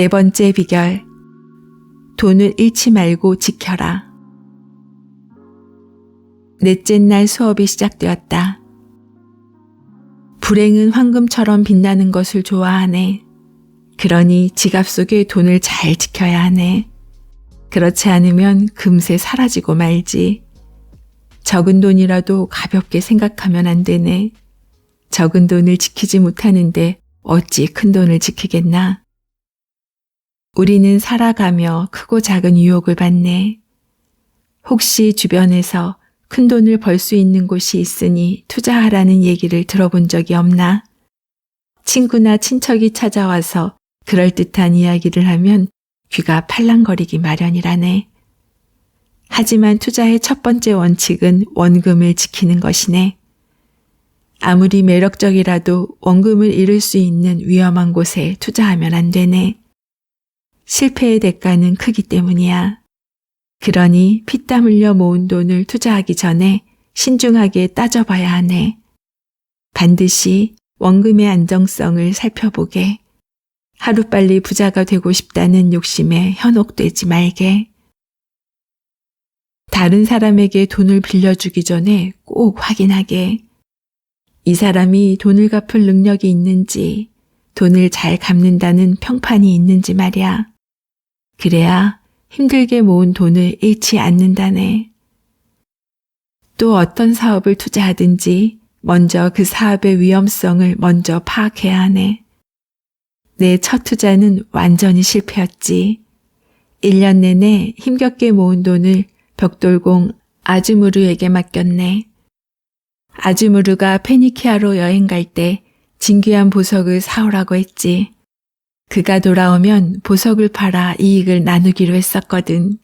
네 번째 비결. 돈을 잃지 말고 지켜라. 넷째 날 수업이 시작되었다. 불행은 황금처럼 빛나는 것을 좋아하네. 그러니 지갑 속에 돈을 잘 지켜야 하네. 그렇지 않으면 금세 사라지고 말지. 적은 돈이라도 가볍게 생각하면 안 되네. 적은 돈을 지키지 못하는데 어찌 큰 돈을 지키겠나? 우리는 살아가며 크고 작은 유혹을 받네. 혹시 주변에서 큰 돈을 벌 수 있는 곳이 있으니 투자하라는 얘기를 들어본 적이 없나? 친구나 친척이 찾아와서 그럴듯한 이야기를 하면 귀가 팔랑거리기 마련이라네. 하지만 투자의 첫 번째 원칙은 원금을 지키는 것이네. 아무리 매력적이라도 원금을 잃을 수 있는 위험한 곳에 투자하면 안 되네. 실패의 대가는 크기 때문이야. 그러니 피땀 흘려 모은 돈을 투자하기 전에 신중하게 따져봐야 하네. 반드시 원금의 안정성을 살펴보게. 하루빨리 부자가 되고 싶다는 욕심에 현혹되지 말게. 다른 사람에게 돈을 빌려주기 전에 꼭 확인하게. 이 사람이 돈을 갚을 능력이 있는지, 돈을 잘 갚는다는 평판이 있는지 말이야. 그래야 힘들게 모은 돈을 잃지 않는다네. 또 어떤 사업을 투자하든지 먼저 그 사업의 위험성을 먼저 파악해야 하네. 내 첫 투자는 완전히 실패였지. 1년 내내 힘겹게 모은 돈을 벽돌공 아즈무르에게 맡겼네. 아즈무르가 페니키아로 여행 갈 때 진귀한 보석을 사오라고 했지. 그가 돌아오면 보석을 팔아 이익을 나누기로 했었거든.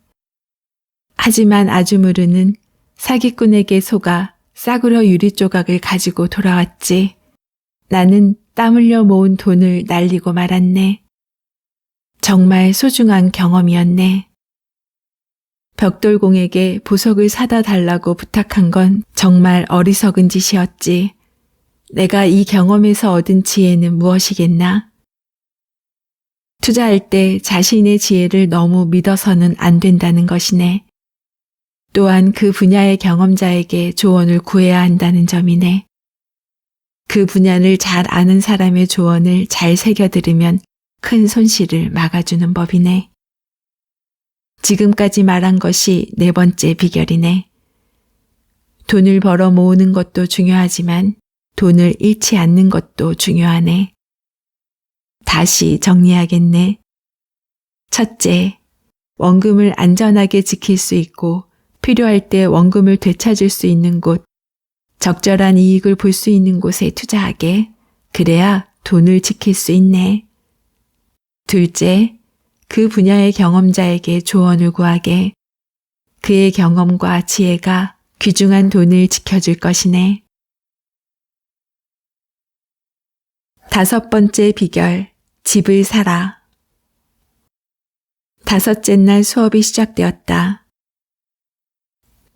하지만 아주무르는 사기꾼에게 속아 싸구려 유리 조각을 가지고 돌아왔지. 나는 땀 흘려 모은 돈을 날리고 말았네. 정말 소중한 경험이었네. 벽돌공에게 보석을 사다 달라고 부탁한 건 정말 어리석은 짓이었지. 내가 이 경험에서 얻은 지혜는 무엇이겠나? 투자할 때 자신의 지혜를 너무 믿어서는 안 된다는 것이네. 또한 그 분야의 경험자에게 조언을 구해야 한다는 점이네. 그 분야를 잘 아는 사람의 조언을 잘 새겨들으면 큰 손실을 막아주는 법이네. 지금까지 말한 것이 네 번째 비결이네. 돈을 벌어 모으는 것도 중요하지만 돈을 잃지 않는 것도 중요하네. 다시 정리하겠네. 첫째, 원금을 안전하게 지킬 수 있고 필요할 때 원금을 되찾을 수 있는 곳, 적절한 이익을 볼 수 있는 곳에 투자하게. 그래야 돈을 지킬 수 있네. 둘째, 그 분야의 경험자에게 조언을 구하게. 그의 경험과 지혜가 귀중한 돈을 지켜줄 것이네. 다섯 번째 비결. 집을 사라. 다섯째 날 수업이 시작되었다.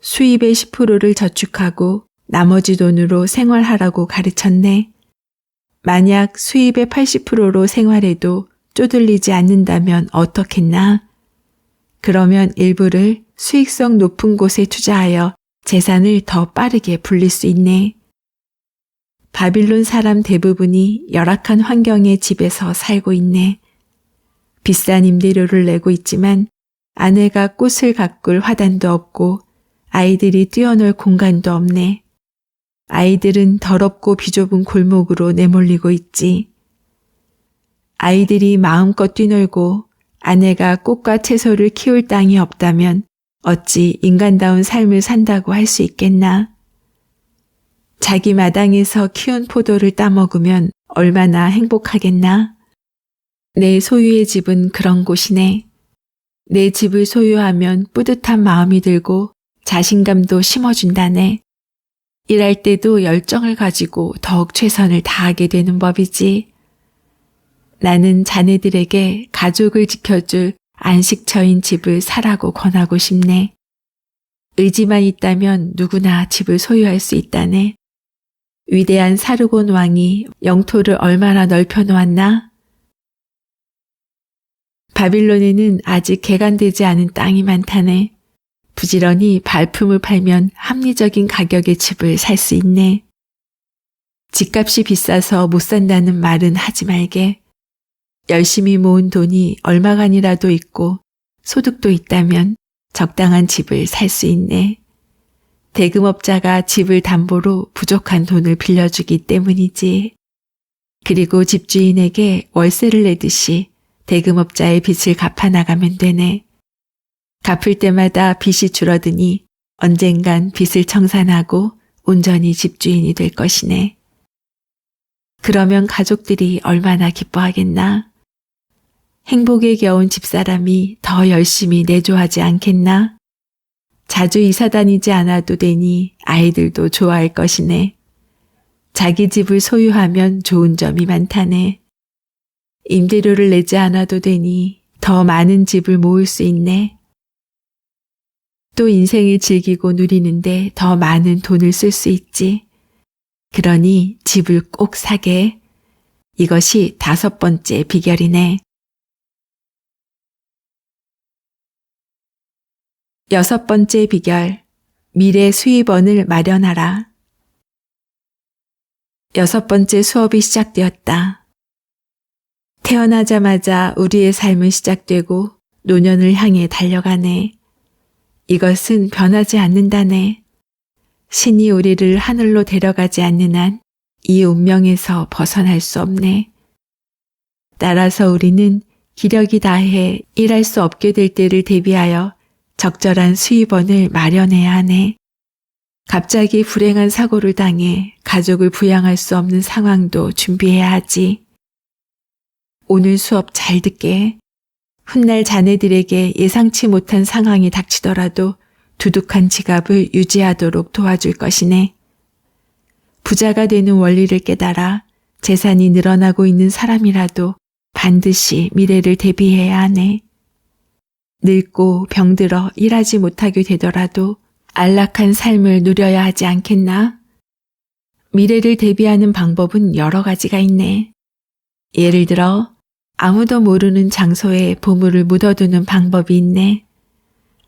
수입의 10%를 저축하고 나머지 돈으로 생활하라고 가르쳤네. 만약 수입의 80%로 생활해도 쪼들리지 않는다면 어떻겠나? 그러면 일부를 수익성 높은 곳에 투자하여 재산을 더 빠르게 불릴 수 있네. 바빌론 사람 대부분이 열악한 환경의 집에서 살고 있네. 비싼 임대료를 내고 있지만 아내가 꽃을 가꿀 화단도 없고 아이들이 뛰어놀 공간도 없네. 아이들은 더럽고 비좁은 골목으로 내몰리고 있지. 아이들이 마음껏 뛰놀고 아내가 꽃과 채소를 키울 땅이 없다면 어찌 인간다운 삶을 산다고 할 수 있겠나? 자기 마당에서 키운 포도를 따먹으면 얼마나 행복하겠나? 내 소유의 집은 그런 곳이네. 내 집을 소유하면 뿌듯한 마음이 들고 자신감도 심어준다네. 일할 때도 열정을 가지고 더욱 최선을 다하게 되는 법이지. 나는 자네들에게 가족을 지켜줄 안식처인 집을 사라고 권하고 싶네. 의지만 있다면 누구나 집을 소유할 수 있다네. 위대한 사르곤 왕이 영토를 얼마나 넓혀 놓았나? 바빌론에는 아직 개간되지 않은 땅이 많다네. 부지런히 발품을 팔면 합리적인 가격의 집을 살 수 있네. 집값이 비싸서 못 산다는 말은 하지 말게. 열심히 모은 돈이 얼마간이라도 있고 소득도 있다면 적당한 집을 살 수 있네. 대금업자가 집을 담보로 부족한 돈을 빌려주기 때문이지. 그리고 집주인에게 월세를 내듯이 대금업자의 빚을 갚아 나가면 되네. 갚을 때마다 빚이 줄어드니 언젠간 빚을 청산하고 온전히 집주인이 될 것이네. 그러면 가족들이 얼마나 기뻐하겠나? 행복에 겨운 집사람이 더 열심히 내조하지 않겠나? 자주 이사 다니지 않아도 되니 아이들도 좋아할 것이네. 자기 집을 소유하면 좋은 점이 많다네. 임대료를 내지 않아도 되니 더 많은 집을 모을 수 있네. 또 인생을 즐기고 누리는데 더 많은 돈을 쓸 수 있지. 그러니 집을 꼭 사게. 이것이 다섯 번째 비결이네. 여섯 번째 비결. 미래 수입원을 마련하라. 여섯 번째 수업이 시작되었다. 태어나자마자 우리의 삶은 시작되고 노년을 향해 달려가네. 이것은 변하지 않는다네. 신이 우리를 하늘로 데려가지 않는 한 이 운명에서 벗어날 수 없네. 따라서 우리는 기력이 다해 일할 수 없게 될 때를 대비하여 적절한 수입원을 마련해야 하네. 갑자기 불행한 사고를 당해 가족을 부양할 수 없는 상황도 준비해야 하지. 오늘 수업 잘 듣게. 훗날 자네들에게 예상치 못한 상황이 닥치더라도 두둑한 지갑을 유지하도록 도와줄 것이네. 부자가 되는 원리를 깨달아 재산이 늘어나고 있는 사람이라도 반드시 미래를 대비해야 하네. 늙고 병들어 일하지 못하게 되더라도 안락한 삶을 누려야 하지 않겠나? 미래를 대비하는 방법은 여러 가지가 있네. 예를 들어, 아무도 모르는 장소에 보물을 묻어두는 방법이 있네.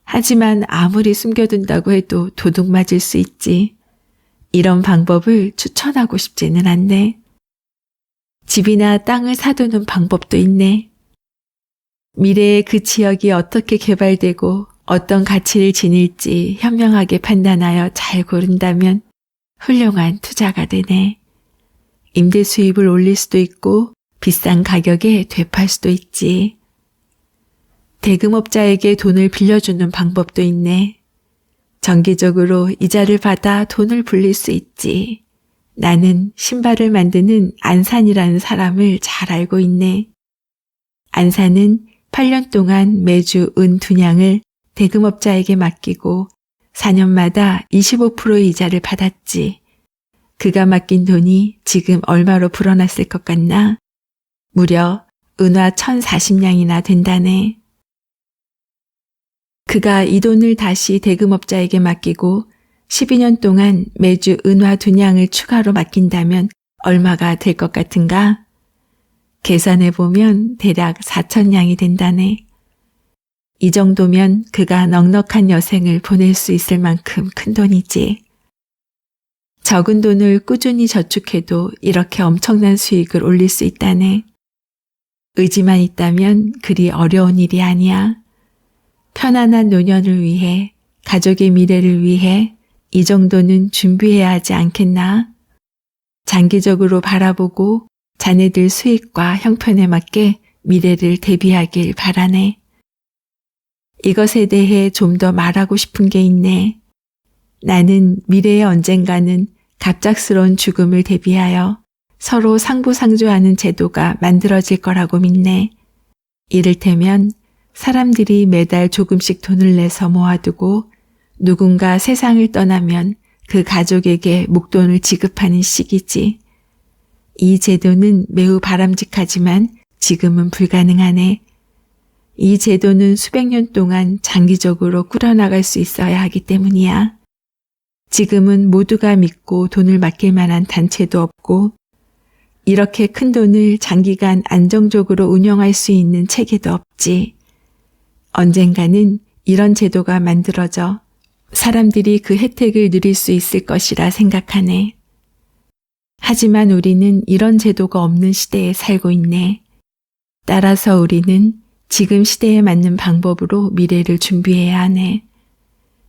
하지만 아무리 숨겨둔다고 해도 도둑 맞을 수 있지. 이런 방법을 추천하고 싶지는 않네. 집이나 땅을 사두는 방법도 있네. 미래에 그 지역이 어떻게 개발되고 어떤 가치를 지닐지 현명하게 판단하여 잘 고른다면 훌륭한 투자가 되네. 임대 수입을 올릴 수도 있고 비싼 가격에 되팔 수도 있지. 대금업자에게 돈을 빌려주는 방법도 있네. 정기적으로 이자를 받아 돈을 불릴 수 있지. 나는 신발을 만드는 안산이라는 사람을 잘 알고 있네. 안산은 8년 동안 매주 은 두 냥을 대금업자에게 맡기고 4년마다 25%의 이자를 받았지. 그가 맡긴 돈이 지금 얼마로 불어났을 것 같나? 무려 은화 1040냥이나 된다네. 그가 이 돈을 다시 대금업자에게 맡기고 12년 동안 매주 은화 두 냥을 추가로 맡긴다면 얼마가 될 것 같은가? 계산해 보면 대략 4천냥이 된다네. 이 정도면 그가 넉넉한 여생을 보낼 수 있을 만큼 큰 돈이지. 적은 돈을 꾸준히 저축해도 이렇게 엄청난 수익을 올릴 수 있다네. 의지만 있다면 그리 어려운 일이 아니야. 편안한 노년을 위해, 가족의 미래를 위해 이 정도는 준비해야 하지 않겠나? 장기적으로 바라보고 자네들 수익과 형편에 맞게 미래를 대비하길 바라네. 이것에 대해 좀 더 말하고 싶은 게 있네. 나는 미래의 언젠가는 갑작스러운 죽음을 대비하여 서로 상부상조하는 제도가 만들어질 거라고 믿네. 이를테면 사람들이 매달 조금씩 돈을 내서 모아두고 누군가 세상을 떠나면 그 가족에게 목돈을 지급하는 시기지. 이 제도는 매우 바람직하지만 지금은 불가능하네. 이 제도는 수백 년 동안 장기적으로 꾸려나갈 수 있어야 하기 때문이야. 지금은 모두가 믿고 돈을 맡길 만한 단체도 없고 이렇게 큰 돈을 장기간 안정적으로 운영할 수 있는 체계도 없지. 언젠가는 이런 제도가 만들어져 사람들이 그 혜택을 누릴 수 있을 것이라 생각하네. 하지만 우리는 이런 제도가 없는 시대에 살고 있네. 따라서 우리는 지금 시대에 맞는 방법으로 미래를 준비해야 하네.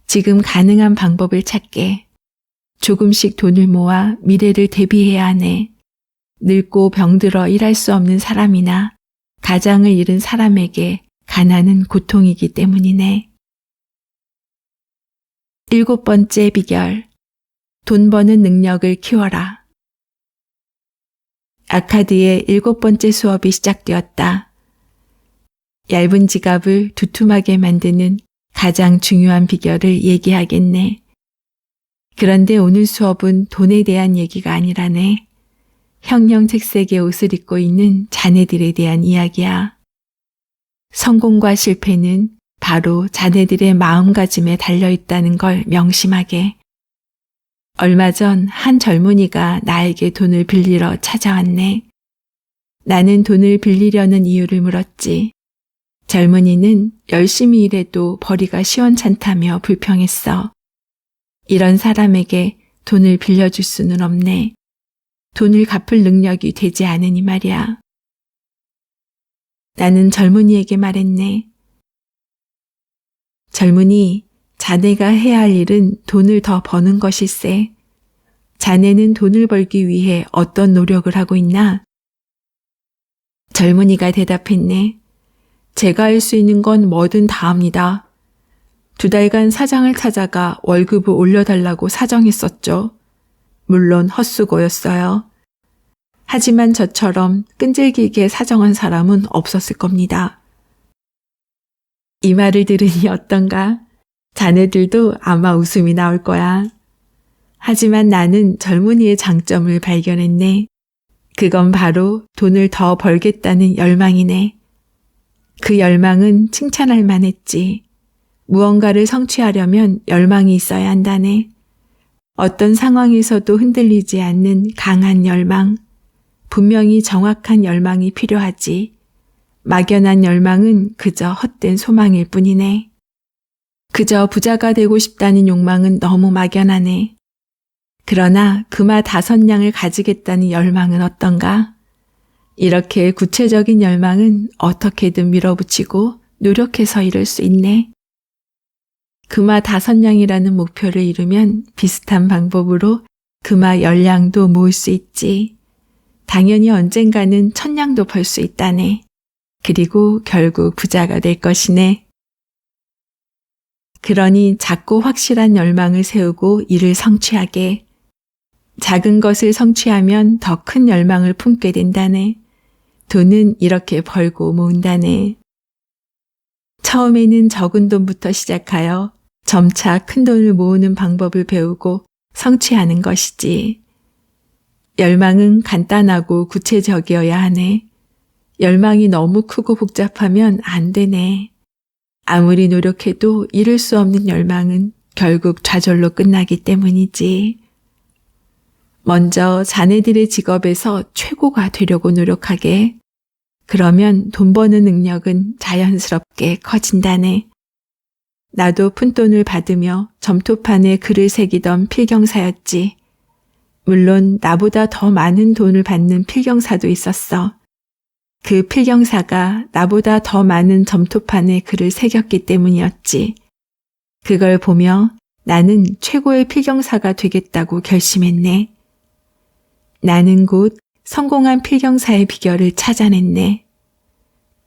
지금 가능한 방법을 찾게. 조금씩 돈을 모아 미래를 대비해야 하네. 늙고 병들어 일할 수 없는 사람이나 가장을 잃은 사람에게 가난은 고통이기 때문이네. 일곱 번째 비결. 돈 버는 능력을 키워라. 아카드의 일곱 번째 수업이 시작되었다. 얇은 지갑을 두툼하게 만드는 가장 중요한 비결을 얘기하겠네. 그런데 오늘 수업은 돈에 대한 얘기가 아니라네. 형형색색의 옷을 입고 있는 자네들에 대한 이야기야. 성공과 실패는 바로 자네들의 마음가짐에 달려 있다는 걸 명심하게. 얼마 전 한 젊은이가 나에게 돈을 빌리러 찾아왔네. 나는 돈을 빌리려는 이유를 물었지. 젊은이는 열심히 일해도 벌이가 시원찮다며 불평했어. 이런 사람에게 돈을 빌려줄 수는 없네. 돈을 갚을 능력이 되지 않으니 말이야. 나는 젊은이에게 말했네. 젊은이, 자네가 해야 할 일은 돈을 더 버는 것일세. 자네는 돈을 벌기 위해 어떤 노력을 하고 있나? 젊은이가 대답했네. 제가 할 수 있는 건 뭐든 다 합니다. 두 달간 사장을 찾아가 월급을 올려달라고 사정했었죠. 물론 헛수고였어요. 하지만 저처럼 끈질기게 사정한 사람은 없었을 겁니다. 이 말을 들으니 어떤가? 자네들도 아마 웃음이 나올 거야. 하지만 나는 젊은이의 장점을 발견했네. 그건 바로 돈을 더 벌겠다는 열망이네. 그 열망은 칭찬할 만했지. 무언가를 성취하려면 열망이 있어야 한다네. 어떤 상황에서도 흔들리지 않는 강한 열망. 분명히 정확한 열망이 필요하지. 막연한 열망은 그저 헛된 소망일 뿐이네. 그저 부자가 되고 싶다는 욕망은 너무 막연하네. 그러나 금화 다섯 양을 가지겠다는 열망은 어떤가? 이렇게 구체적인 열망은 어떻게든 밀어붙이고 노력해서 이룰 수 있네. 금화 다섯 양이라는 목표를 이루면 비슷한 방법으로 금화 열 양도 모을 수 있지. 당연히 언젠가는 천 양도 벌 수 있다네. 그리고 결국 부자가 될 것이네. 그러니 작고 확실한 열망을 세우고 이를 성취하게. 작은 것을 성취하면 더 큰 열망을 품게 된다네. 돈은 이렇게 벌고 모은다네. 처음에는 적은 돈부터 시작하여 점차 큰 돈을 모으는 방법을 배우고 성취하는 것이지. 열망은 간단하고 구체적이어야 하네. 열망이 너무 크고 복잡하면 안 되네. 아무리 노력해도 이룰 수 없는 열망은 결국 좌절로 끝나기 때문이지. 먼저 자네들의 직업에서 최고가 되려고 노력하게. 그러면 돈 버는 능력은 자연스럽게 커진다네. 나도 푼돈을 받으며 점토판에 글을 새기던 필경사였지. 물론 나보다 더 많은 돈을 받는 필경사도 있었어. 그 필경사가 나보다 더 많은 점토판에 글을 새겼기 때문이었지. 그걸 보며 나는 최고의 필경사가 되겠다고 결심했네. 나는 곧 성공한 필경사의 비결을 찾아냈네.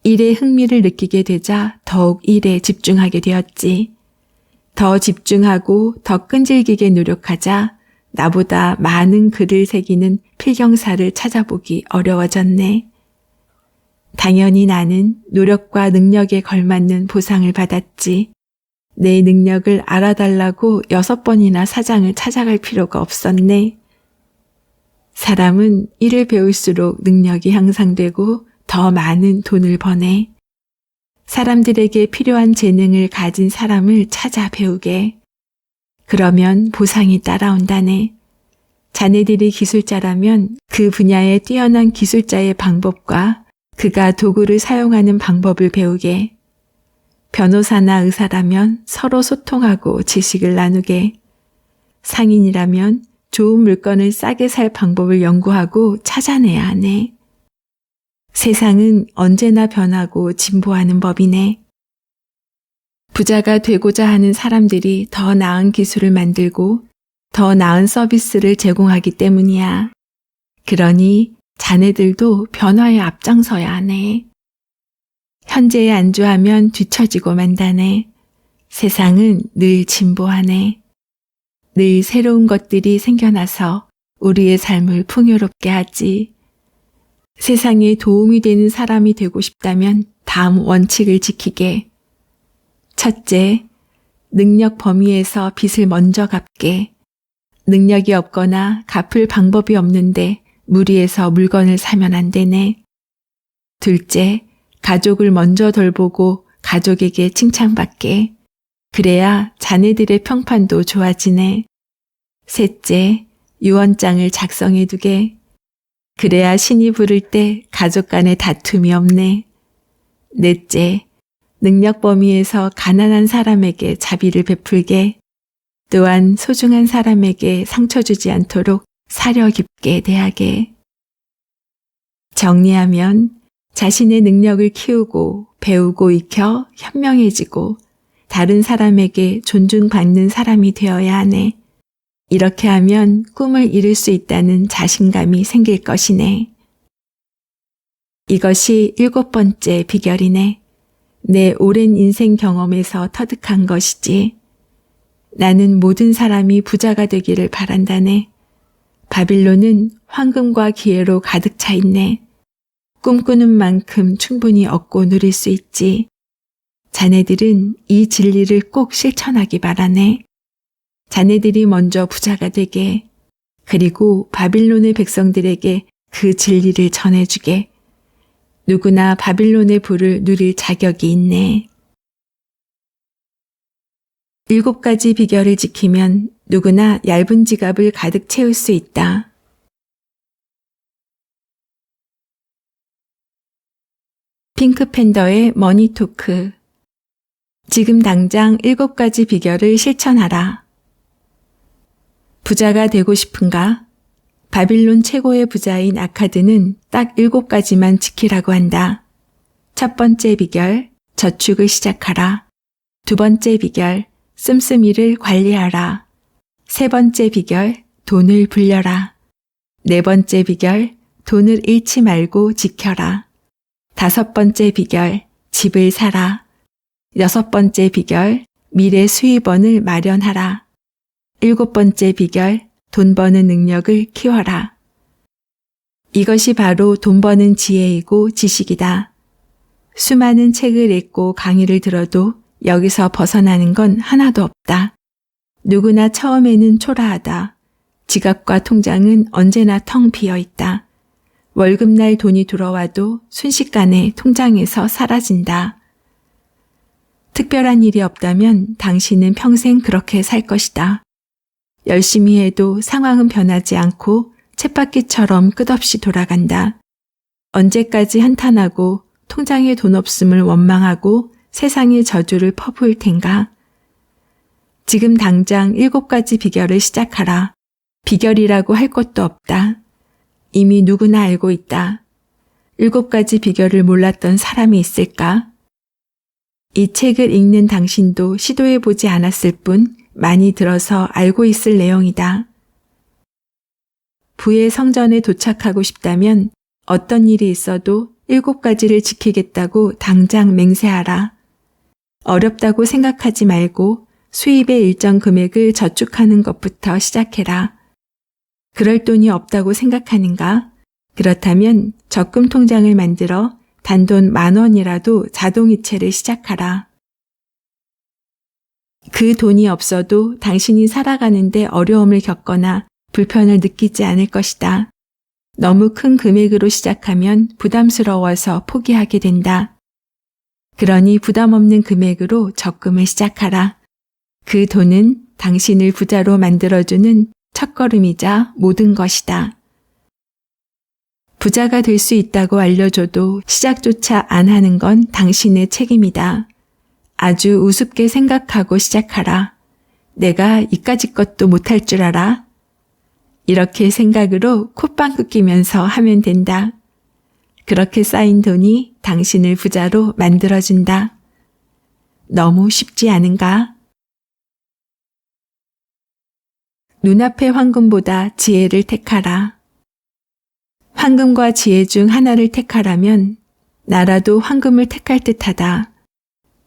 일에 흥미를 느끼게 되자 더욱 일에 집중하게 되었지. 더 집중하고 더 끈질기게 노력하자 나보다 많은 글을 새기는 필경사를 찾아보기 어려워졌네. 당연히 나는 노력과 능력에 걸맞는 보상을 받았지. 내 능력을 알아달라고 여섯 번이나 사장을 찾아갈 필요가 없었네. 사람은 일을 배울수록 능력이 향상되고 더 많은 돈을 버네. 사람들에게 필요한 재능을 가진 사람을 찾아 배우게. 그러면 보상이 따라온다네. 자네들이 기술자라면 그 분야에 뛰어난 기술자의 방법과 그가 도구를 사용하는 방법을 배우게. 변호사나 의사라면 서로 소통하고 지식을 나누게. 상인이라면 좋은 물건을 싸게 살 방법을 연구하고 찾아내야 하네. 세상은 언제나 변하고 진보하는 법이네. 부자가 되고자 하는 사람들이 더 나은 기술을 만들고 더 나은 서비스를 제공하기 때문이야. 그러니 자네들도 변화에 앞장서야 하네. 현재에 안주하면 뒤처지고 만다네. 세상은 늘 진보하네. 늘 새로운 것들이 생겨나서 우리의 삶을 풍요롭게 하지. 세상에 도움이 되는 사람이 되고 싶다면 다음 원칙을 지키게. 첫째, 능력 범위에서 빚을 먼저 갚게. 능력이 없거나 갚을 방법이 없는데 무리해서 물건을 사면 안 되네. 둘째, 가족을 먼저 돌보고 가족에게 칭찬받게. 그래야 자네들의 평판도 좋아지네. 셋째, 유언장을 작성해 두게. 그래야 신이 부를 때 가족 간의 다툼이 없네. 넷째, 능력 범위에서 가난한 사람에게 자비를 베풀게. 또한 소중한 사람에게 상처 주지 않도록 사려 깊게 대하게. 정리하면 자신의 능력을 키우고 배우고 익혀 현명해지고 다른 사람에게 존중받는 사람이 되어야 하네. 이렇게 하면 꿈을 이룰 수 있다는 자신감이 생길 것이네. 이것이 일곱 번째 비결이네. 내 오랜 인생 경험에서 터득한 것이지. 나는 모든 사람이 부자가 되기를 바란다네. 바빌론은 황금과 기회로 가득 차 있네. 꿈꾸는 만큼 충분히 얻고 누릴 수 있지. 자네들은 이 진리를 꼭 실천하기 바라네. 자네들이 먼저 부자가 되게, 그리고 바빌론의 백성들에게 그 진리를 전해주게. 누구나 바빌론의 부를 누릴 자격이 있네. 일곱 가지 비결을 지키면 누구나 얇은 지갑을 가득 채울 수 있다. 핑크팬더의 머니토크. 지금 당장 일곱 가지 비결을 실천하라. 부자가 되고 싶은가? 바빌론 최고의 부자인 아카드는 딱 일곱 가지만 지키라고 한다. 첫 번째 비결, 저축을 시작하라. 두 번째 비결, 씀씀이를 관리하라. 세 번째 비결, 돈을 불려라. 네 번째 비결, 돈을 잃지 말고 지켜라. 다섯 번째 비결, 집을 사라. 여섯 번째 비결, 미래 수입원을 마련하라. 일곱 번째 비결, 돈 버는 능력을 키워라. 이것이 바로 돈 버는 지혜이고 지식이다. 수많은 책을 읽고 강의를 들어도 여기서 벗어나는 건 하나도 없다. 누구나 처음에는 초라하다. 지갑과 통장은 언제나 텅 비어 있다. 월급날 돈이 들어와도 순식간에 통장에서 사라진다. 특별한 일이 없다면 당신은 평생 그렇게 살 것이다. 열심히 해도 상황은 변하지 않고 쳇바퀴처럼 끝없이 돌아간다. 언제까지 한탄하고 통장에 돈 없음을 원망하고 세상의 저주를 퍼부을 텐가? 지금 당장 일곱 가지 비결을 시작하라. 비결이라고 할 것도 없다. 이미 누구나 알고 있다. 일곱 가지 비결을 몰랐던 사람이 있을까? 이 책을 읽는 당신도 시도해 보지 않았을 뿐 많이 들어서 알고 있을 내용이다. 부의 성전에 도착하고 싶다면 어떤 일이 있어도 일곱 가지를 지키겠다고 당장 맹세하라. 어렵다고 생각하지 말고 수입의 일정 금액을 저축하는 것부터 시작해라. 그럴 돈이 없다고 생각하는가? 그렇다면 적금 통장을 만들어 단돈 만 원이라도 자동이체를 시작하라. 그 돈이 없어도 당신이 살아가는데 어려움을 겪거나 불편을 느끼지 않을 것이다. 너무 큰 금액으로 시작하면 부담스러워서 포기하게 된다. 그러니 부담 없는 금액으로 적금을 시작하라. 그 돈은 당신을 부자로 만들어주는 첫걸음이자 모든 것이다. 부자가 될 수 있다고 알려줘도 시작조차 안 하는 건 당신의 책임이다. 아주 우습게 생각하고 시작하라. 내가 이까짓 것도 못할 줄 알아? 이렇게 생각으로 콧방귀 끼면서 하면 된다. 그렇게 쌓인 돈이 당신을 부자로 만들어준다. 너무 쉽지 않은가? 눈앞의 황금보다 지혜를 택하라. 황금과 지혜 중 하나를 택하라면 나라도 황금을 택할 듯하다.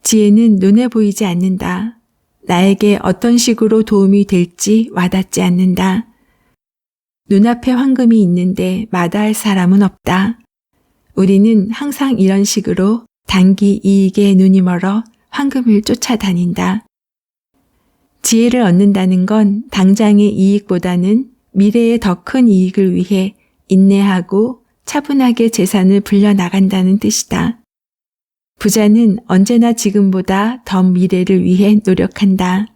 지혜는 눈에 보이지 않는다. 나에게 어떤 식으로 도움이 될지 와닿지 않는다. 눈앞에 황금이 있는데 마다할 사람은 없다. 우리는 항상 이런 식으로 단기 이익에 눈이 멀어 황금을 쫓아다닌다. 지혜를 얻는다는 건 당장의 이익보다는 미래의 더 큰 이익을 위해 인내하고 차분하게 재산을 불려나간다는 뜻이다. 부자는 언제나 지금보다 더 미래를 위해 노력한다.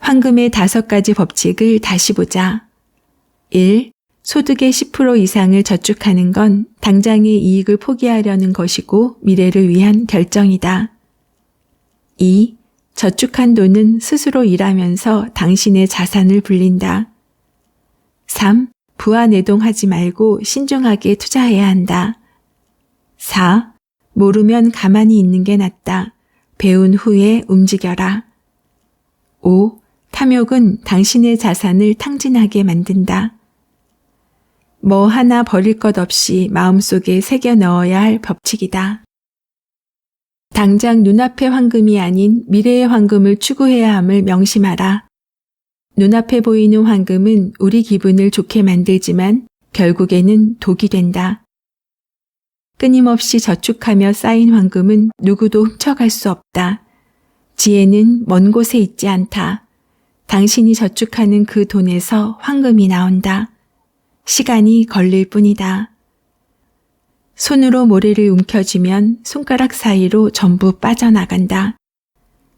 황금의 다섯 가지 법칙을 다시 보자. 1. 소득의 10% 이상을 저축하는 건 당장의 이익을 포기하려는 것이고 미래를 위한 결정이다. 2. 저축한 돈은 스스로 일하면서 당신의 자산을 불린다. 3. 부하내동하지 말고 신중하게 투자해야 한다. 4. 모르면 가만히 있는 게 낫다. 배운 후에 움직여라. 5. 탐욕은 당신의 자산을 탕진하게 만든다. 뭐 하나 버릴 것 없이 마음속에 새겨 넣어야 할 법칙이다. 당장 눈앞의 황금이 아닌 미래의 황금을 추구해야 함을 명심하라. 눈앞에 보이는 황금은 우리 기분을 좋게 만들지만 결국에는 독이 된다. 끊임없이 저축하며 쌓인 황금은 누구도 훔쳐갈 수 없다. 지혜는 먼 곳에 있지 않다. 당신이 저축하는 그 돈에서 황금이 나온다. 시간이 걸릴 뿐이다. 손으로 모래를 움켜쥐면 손가락 사이로 전부 빠져나간다.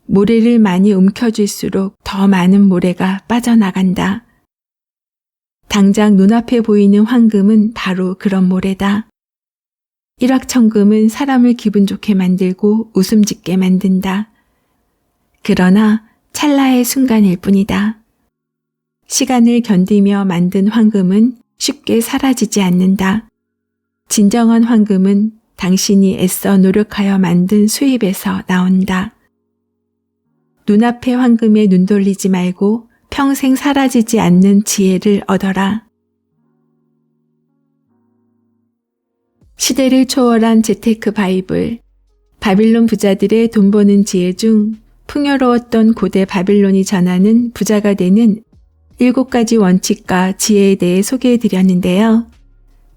모래를 많이 움켜쥘수록 더 많은 모래가 빠져나간다. 당장 눈앞에 보이는 황금은 바로 그런 모래다. 일확천금은 사람을 기분 좋게 만들고 웃음 짓게 만든다. 그러나 찰나의 순간일 뿐이다. 시간을 견디며 만든 황금은 쉽게 사라지지 않는다. 진정한 황금은 당신이 애써 노력하여 만든 수입에서 나온다. 눈앞의 황금에 눈 돌리지 말고 평생 사라지지 않는 지혜를 얻어라. 시대를 초월한 재테크 바이블, 바빌론 부자들의 돈 버는 지혜 중 풍요로웠던 고대 바빌론이 전하는 부자가 되는 일곱 가지 원칙과 지혜에 대해 소개해 드렸는데요.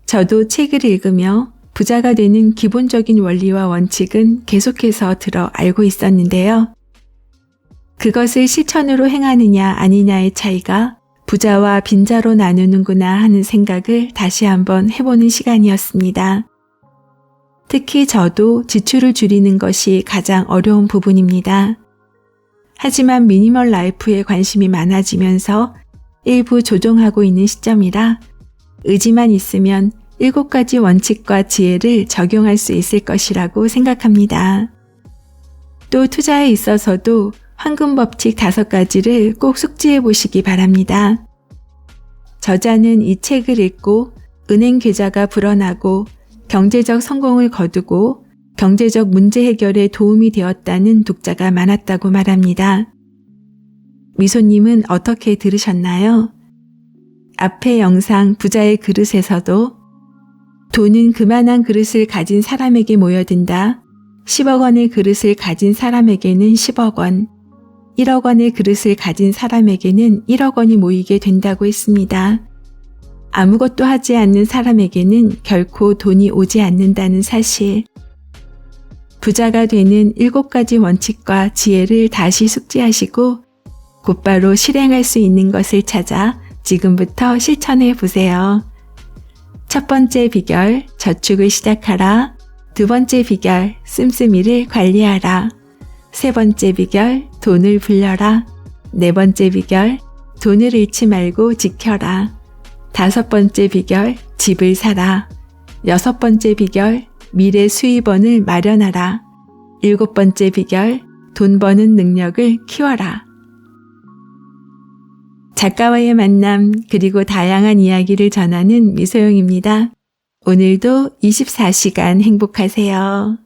저도 책을 읽으며 부자가 되는 기본적인 원리와 원칙은 계속해서 들어 알고 있었는데요. 그것을 실천으로 행하느냐 아니냐의 차이가 부자와 빈자로 나누는구나 하는 생각을 다시 한번 해보는 시간이었습니다. 특히 저도 지출을 줄이는 것이 가장 어려운 부분입니다. 하지만 미니멀 라이프에 관심이 많아지면서 일부 조종하고 있는 시점이라 의지만 있으면 일곱 가지 원칙과 지혜를 적용할 수 있을 것이라고 생각합니다. 또 투자에 있어서도 황금 법칙 다섯 가지를 꼭 숙지해 보시기 바랍니다. 저자는 이 책을 읽고 은행 계좌가 불어나고 경제적 성공을 거두고 경제적 문제 해결에 도움이 되었다는 독자가 많았다고 말합니다. 미소님은 어떻게 들으셨나요? 앞의 영상 부자의 그릇에서도 돈은 그만한 그릇을 가진 사람에게 모여든다. 10억 원의 그릇을 가진 사람에게는 10억 원, 1억 원의 그릇을 가진 사람에게는 1억 원이 모이게 된다고 했습니다. 아무것도 하지 않는 사람에게는 결코 돈이 오지 않는다는 사실. 부자가 되는 일곱 가지 원칙과 지혜를 다시 숙지하시고 곧바로 실행할 수 있는 것을 찾아 지금부터 실천해 보세요. 첫 번째 비결, 저축을 시작하라. 두 번째 비결, 씀씀이를 관리하라. 세 번째 비결, 돈을 불려라. 네 번째 비결, 돈을 잃지 말고 지켜라. 다섯 번째 비결, 집을 사라. 여섯 번째 비결, 미래 수입원을 마련하라. 일곱 번째 비결, 돈 버는 능력을 키워라. 작가와의 만남, 그리고 다양한 이야기를 전하는 미소영입니다. 오늘도 24시간 행복하세요.